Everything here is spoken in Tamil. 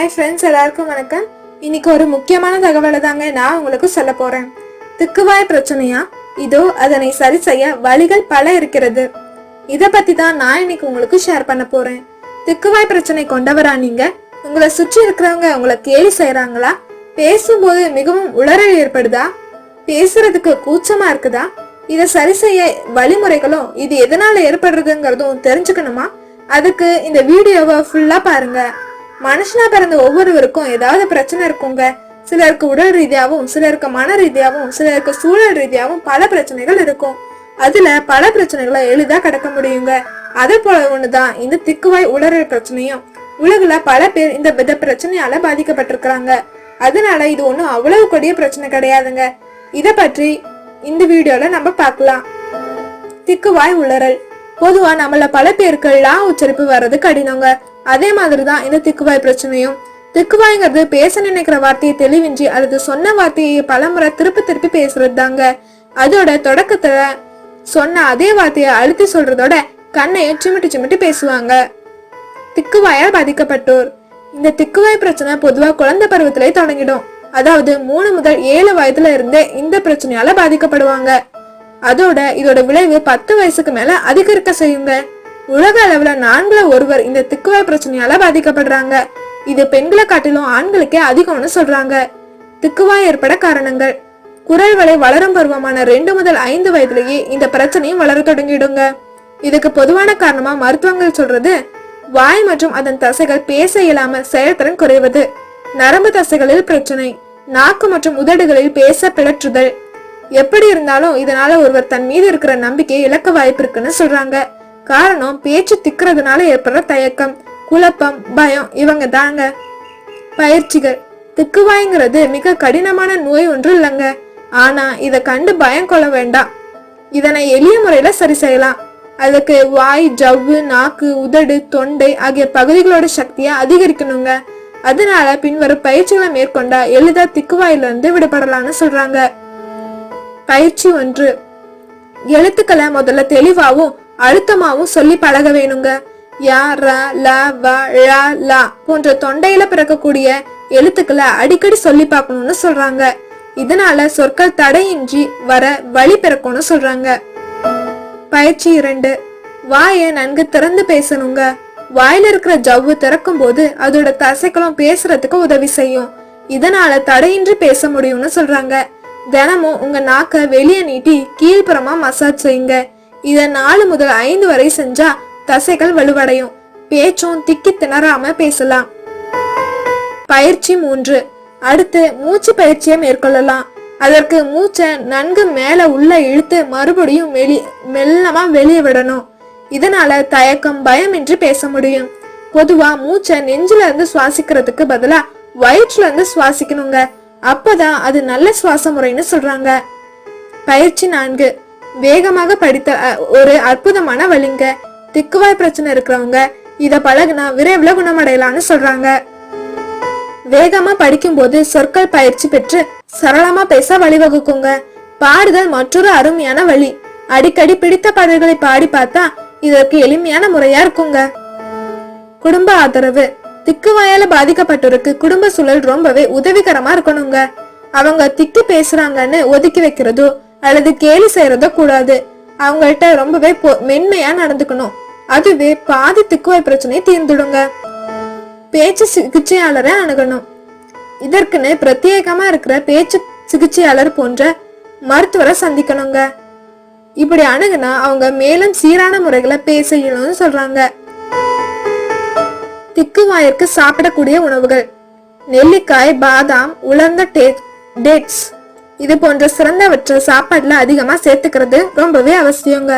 ஹாய் ஃப்ரெண்ட்ஸ் எல்லாருக்கும் வணக்கம். இன்னைக்கு ஒரு முக்கியமான தகவலை தாங்க நான் உங்களுக்கு சொல்ல போறேன். திக்குவாய் பிரச்சனையா? இதோ அதனை சரி செய்ய வழிகள் பல இருக்கிறது. இத பத்தி தான் நான் இன்னைக்கு உங்களுக்கு ஷேர் பண்ண போறேன். திக்குவாய் பிரச்சனை கொண்டவரா நீங்க? உங்களை சுற்றி இருக்கிறவங்க உங்களை கேலி செய்யறாங்களா பேசும்போது மிகவும் உளறல் ஏற்படுதா? பேசுறதுக்கு கூச்சமா இருக்குதா? இதை சரி செய்ய வழிமுறைகளும் இது எதனால ஏற்படுறதுங்கிறதும் தெரிஞ்சுக்கணுமா? அதுக்கு இந்த வீடியோவை ஃபுல்லா பாருங்க. மனுஷனா பிறந்த ஒவ்வொருவருக்கும் ஏதாவது பிரச்சனை இருக்குங்க. சிலருக்கு உடல் ரீதியாகவும் சிலருக்கு மன ரீதியாகவும் சிலருக்கு சூழல் ரீதியாகவும் பல பிரச்சனைகள் இருக்கும். அதுல பல பிரச்சனைகளை எளிதா கடக்க முடியுங்க. அதே போல ஒண்ணுதான். இந்த திக்குவாய் உளறல் பிரச்சனையும் உலகுல பல பேர் இந்த வித பிரச்சனையால பாதிக்கப்பட்டிருக்கிறாங்க. அதனால இது ஒன்றும் அவ்வளவு கொடிய பிரச்சனை கிடையாதுங்க. இத பற்றி இந்த வீடியோல நம்ம பார்க்கலாம். திக்குவாய் உளறல். பொதுவா நம்மள பல பேருக்கு லா உச்சரிப்பு வர்றது கடினங்க. அதே மாதிரிதான் இந்த திக்குவாய் பிரச்சனையும். திக்குவாய்ங்கிறது பேச நினைக்கிற வார்த்தையை தெளிவின்றி அல்லது சொன்ன வார்த்தையை பலமுறை திருப்பி திருப்பி பேசுறது தாங்க அதோட தொடக்கத்துல சொன்ன அதே வார்த்தையை அழுத்தி சொல்றதோட கண்ணையும் சிமிட்டு சிமிட்டி பேசுவாங்க. திக்குவாயால் பாதிக்கப்பட்டோர். இந்த திக்குவாய் பிரச்சனை பொதுவா குழந்தை பருவத்திலே தொடங்கிடும். அதாவது மூணு முதல் ஏழு வயதுல இருந்தே இந்த பிரச்சனையால பாதிக்கப்படுவாங்க. அதோட இதோட விளைவு பத்து வயசுக்கு மேல அதிகரிக்க செய்யுங்க. உலக அளவுல நான்குல ஒருவர் இந்த திக்குவாய் பிரச்சனையால பாதிக்கப்படுறாங்க. இது பெண்களை காட்டிலும் ஆண்களுக்கே அதிகம்னு சொல்றாங்க. திக்குவாய் ஏற்பட காரணங்கள். குரல் வளை வளரும் பருவமான ரெண்டு முதல் ஐந்து வயதிலேயே இந்த பிரச்சனையும் வளர தொடங்கிடுங்க. இதுக்கு பொதுவான காரணமா மருத்துவங்கள் சொல்றது வாய் மற்றும் அதன் தசைகள் பேச இயலாம செயல்திறன் குறைவது. நரம்பு தசைகளில் பிரச்சனை நாக்கு மற்றும் உதடுகளில் பேச பிளற்றுதல் எப்படி இருந்தாலும் இதனால ஒருவர் தன் மீது இருக்கிற நம்பிக்கையை இழக்க வாய்ப்பு இருக்குன்னு சொல்றாங்க. காரணம் பேச்சு திக்கிறதுனால ஏற்படுற தயக்கம் குழப்பம் பயம் இவங்க தாங்க. பயிற்சிகள். திக்குவாய்ங்கிறது மிக கடினமான நோய் ஒன்று இல்லைங்க. ஆனா இதை கண்டு பயம் கொள்ள வேண்டாம். இதனை எளிய முறையில சரி செய்யலாம். அதுக்கு வாய் ஜவ்வு நாக்கு உதடு தொண்டை ஆகிய பகுதிகளோட சக்தியை அதிகரிக்கணுங்க. அதனால பின்வரும் பயிற்சிகளை மேற்கொண்டா எளிதா திக்குவாயிலிருந்து விடுபடலாம்னு சொல்றாங்க. பயிற்சி ஒன்று. எழுத்துக்களை முதல்ல தெளிவாகவும் அழுத்தமாகவும் சொல்லி பழக வேணுங்க. யா ர ல வ ழ ல போன்ற தொண்டையில பிறக்கக்கூடிய எழுத்துக்களை அடிக்கடி சொல்லி பார்க்கணும்னு சொல்றாங்க. இதனால சொற்கள் தடையின்றி வர வழி பிறக்கும்னு சொல்றாங்க. பயிற்சி இரண்டு. வாயை நன்கு திறந்து பேசணுங்க. வாயில இருக்கிற ஜவ்வு திறக்கும் போது அதோட தசைகளும் பேசுறதுக்கு உதவி செய்யும். இதனால தடையின்றி பேச முடியும்னு சொல்றாங்க. தினமும் உங்க நாக்கை வெளியே நீட்டி கீழ்ப்புறமா மசாஜ் செய்யுங்க. இதை நாலு முதல் ஐந்து வரை செஞ்சா தசைகள் வலுவடையும். பேச்சும் திக்கி திணறாம பேசலாம். பயிற்சி மூன்று. அடுத்து மூச்சு பயிற்சியை மேற்கொள்ளலாம். அதற்கு மூச்சை நன்கு மேல உள்ள இழுத்து மறுபடியும் வெளி மெல்லமா வெளியே விடணும். இதனால தயக்கம் பயமின்றி பேச முடியும். பொதுவா மூச்சை நெஞ்சில இருந்து சுவாசிக்கிறதுக்கு பதிலா வயிற்றுல இருந்து சுவாசிக்கணுங்க. அப்பதான் அது நல்ல சுவாச முறைன்னு சொல்றாங்க. பயிற்சி நான்கு. வேகமாக படித்த அ, ஒரு அற்புதமான வழிங்க திக்குவாய் பிரச்சனை இருக்கிறவங்க இத பழகுனா விரைவில் குணமடையலாம்னு சொல்றாங்க. வேகமா படிக்கும்போது சொற்கள் பயிற்சி பெற்று சரளமா பேச வழிவகுக்குங்க. பாடுதல் மற்றொரு அருமையான வழி. அடிக்கடி பிடித்த பாடல்களை பாடி பார்த்தா இதற்கு எளிமையான முறையா இருக்குங்க. குடும்ப ஆதரவு. திக்குவாயால பாதிக்கப்பட்டோருக்கு குடும்ப சூழல் ரொம்பவே உதவிகரமா இருக்கணுங்க. அவங்க திக்கு பேசுறாங்கன்னு ஒதுக்கி வைக்கிறதோ அல்லது கேலி செய்யறதோ கூடாது. அவங்கள்ட்ட ரொம்பவே மென்மையா நடந்துக்கணும். அதுவே பாதி திக்குவாய் பிரச்சனையை தீர்ந்துடுங்க. பேச்சு சிகிச்சையாளரை அணுகணும். இதற்குன்னு பிரத்யேகமா இருக்கிற பேச்சு சிகிச்சையாளர் போன்ற மருத்துவரை சந்திக்கணுங்க. இப்படி அணுகுனா அவங்க மேலும் சீரான முறைகளை பேச இயலும்னு சொல்றாங்க. திக்குவாயிற்கு சாப்பிடக்கூடிய உணவுகள். நெல்லிக்காய் பாதாம் உலர்ந்த டேட்ஸ். இது போன்ற சிறந்தவற்றை சாப்பாடுல அதிகமா சேர்த்துக்கிறது ரொம்பவே அவசியங்க.